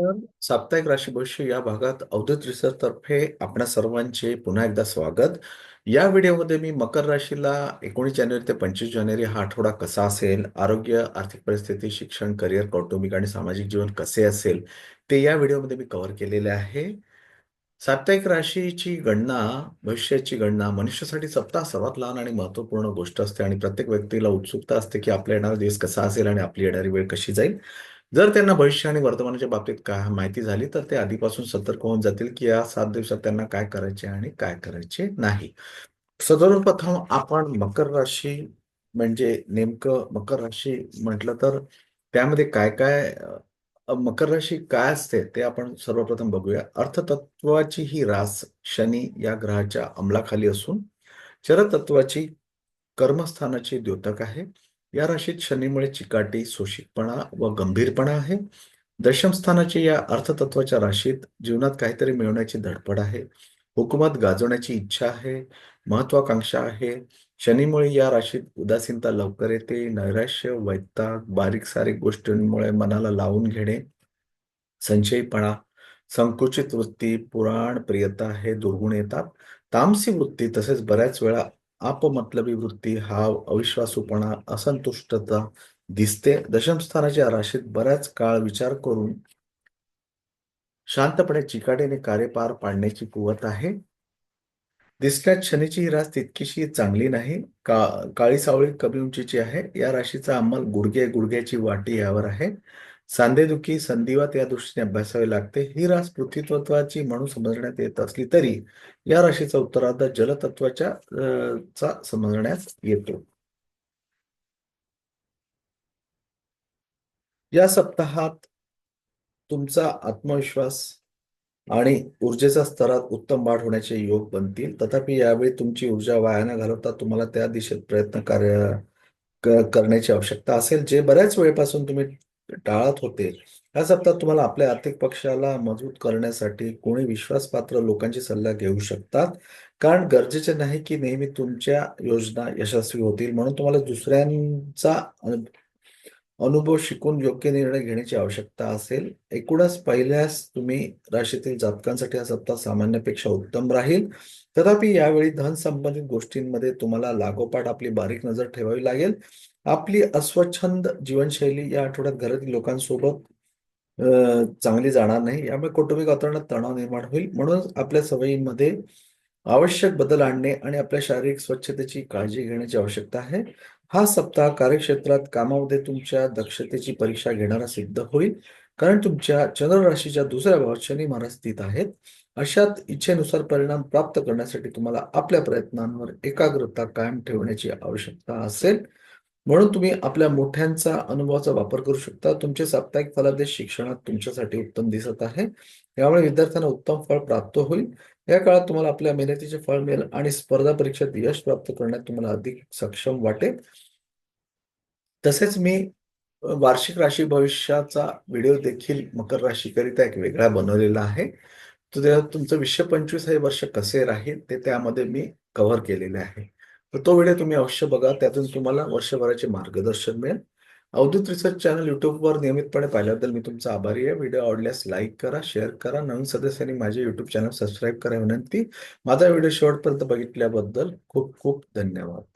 आपण साप्ताहिक राशी भविष्य या भागात अवधूत रिसर्च तर्फे आपणा सर्वांचे पुन्हा एकदा स्वागत. या व्हिडिओमध्ये मी मकर राशीला 19 जानेवारी ते 25 जानेवारी हा आठवडा कसा असेल, आरोग्य, आर्थिक परिस्थिती, शिक्षण, करिअर, कौटुंबिक आणि सामाजिक जीवन कसे असेल, ते या व्हिडिओमध्ये मी कव्हर केलेले आहे. साप्ताहिक राशीची गणना, भविष्याची गणना मनुष्यासाठी सप्ताह सर्वात लहान आणि महत्त्वपूर्ण गोष्ट असते आणि प्रत्येक व्यक्तीला उत्सुकता असते, की आपला येणारा दिवस कसा असेल आणि आपली येणारी वेळ कशी जाईल. जर त्यांना भविष्य आणि वर्तमानाच्या बाबतीत काय माहिती झाली, तर ते आधीपासून सतर्क होऊन जातील, की या सात दिवसात त्यांना काय करायचे आणि काय करायचे नाही. सर्वप्रथम आपण मकर राशी म्हणजे नेमकं मकर राशी म्हटलं तर त्यामध्ये काय-काय मकर राशी काय असते ते आपण सर्वप्रथम बघूया. अर्थतत्वाची ही रास शनी या ग्रहाच्या अंमलाखाली असून चरतत्वाची कर्मस्थानाची द्योतक आहे. या राशीत शनीमुळे चिकाटी, सोशिकपणा व गंभीरपणा आहे. दशम स्थानाची या अर्थतत्वाच्या राशीत जीवनात काहीतरी मिळवण्याची धडपड आहे. हुकूमत गाजवण्याची इच्छा आहे, महत्वाकांक्षा आहे. शनीमुळे या राशीत उदासीनता लवकर येते. नैराश्य, वैताग, बारीक-सारीक गोष्टींमुळे मनाला लावून घेणे, संशयीपणा, संकुचित वृत्ती, पुराणप्रियता हे दुर्गुण येतात. तामसी वृत्ती तसेच बऱ्याच वेळा आपमतलबी वृत्ती, हाव, अविश्वासूपणा, असंतुष्टता दिसते. दशमस्थानाच्या राशीत बऱ्याच काळ विचार करून शांतपणे चिकाटीने कार्य पार पाडण्याची कुवत आहे. दिसण्यात शनीची ही रास तितकीशी चांगली नाही. का काळी-सावळी कमी उंचीची आहे. या राशीचा अंमल गुडघे, गुडघ्याची वाटी यावर आहे. सांधेदुखी, संधिवात या दृष्टीने अभ्यासावे लागते. ही रास पृथ्वीतत्वाची म्हणून समजण्यात येत असली तरी या राशीचा उत्तरार्ध जलतत्वाच्या चा समजण्यात येतो. या सप्ताहात तुमचा आत्मविश्वास आणि ऊर्जेच्या स्तरात उत्तम वाढ होण्याचे योग बनतील. तथापि यावेळी तुमची ऊर्जा वाया न घालवता तुम्हाला त्या दिशेत प्रयत्न कार्य करण्याची आवश्यकता असेल, जे बऱ्याच वेळेपासून तुम्ही टाळत होते. या सप्ताहात तुम्हाला आपल्या आर्थिक पक्षाला मजबूत करण्यासाठी कोणी विश्वासपात्र लोकांची सल्ला घेऊ शकतात. कारण गरजेचे नाही, की नेहमी तुमच्या योजना यशस्वी होतील. म्हणून तुम्हाला दुसऱ्यांचा अनुभव शिकून योग्य निर्णय घेण्याची आवश्यकता असेल. एकूणच पहिल्यास तुम्ही राशीतील जातकांसाठी हा सप्ताह सामान्यपेक्षा उत्तम राहील. तथापि यावेळी धन संबंधित गोष्टींमध्ये तुम्हाला लागोपाठ आपली बारीक नजर ठेवावी लागेल. आपली अस्वच्छंद जीवनशैली या आठवड्यात घरातील लोकांसोबत चांगली जाणार नाही. यामुळे कौटुंबिक वातावरणात तणाव निर्माण होईल. म्हणूनच आपल्या सवयींमध्ये आवश्यक बदल आणणे आणि आपल्या शारीरिक स्वच्छतेची काळजी घेण्याची आवश्यकता आहे. हा सप्ताह कार्यक्षेत्रात कामामध्ये तुमच्या दक्षतेची परीक्षा घेणारा सिद्ध होईल. कारण तुमच्या चंद्र राशीच्या दुसऱ्या भावात शनी महाराज स्थित आहेत. अशात इच्छेनुसार परिणाम प्राप्त करण्यासाठी तुम्हाला आपल्या प्रयत्नांवर एकाग्रता कायम ठेवण्याची आवश्यकता असेल. म्हणून तुम्ही आपल्या मोठ्यांचा अनुभवाचा वापर करू शकता. तुमचे साप्ताहिक फलादेश शिक्षणात तुमच्यासाठी उत्तम दिसत आहे. यामुळे विद्यार्थ्यांना उत्तम फळ प्राप्त होईल. या काळात तुम्हाला आपल्या मेहनतीचे फळ मिळेल आणि स्पर्धा परीक्षेत यश प्राप्त करण्यात तुम्हाला अधिक सक्षम वाटेल. तसेच मी वार्षिक राशी भविष्याचा व्हिडिओ देखील मकर राशीकरिता एक वेगळा बनवलेला आहे. तुमचं विश्व पंचवीस हे वर्ष कसे राहील ते त्यामध्ये मी कव्हर केलेले आहे. तर तो व्हिडिओ तुम्ही अवश्य बघा. त्यातून तुम्हाला वर्षभराचे मार्गदर्शन मिळेल. अवधूत रिसर्च चॅनल युट्यूबवर नियमितपणे पाहिल्याबद्दल मी तुमचा आभारी आहे. व्हिडिओ आवडल्यास लाईक करा, शेअर करा. नवीन सदस्यांनी माझे युट्यूब चॅनल सबस्क्राईब करा विनंती. माझा व्हिडिओ शेवटपर्यंत बघितल्याबद्दल खूप खूप धन्यवाद.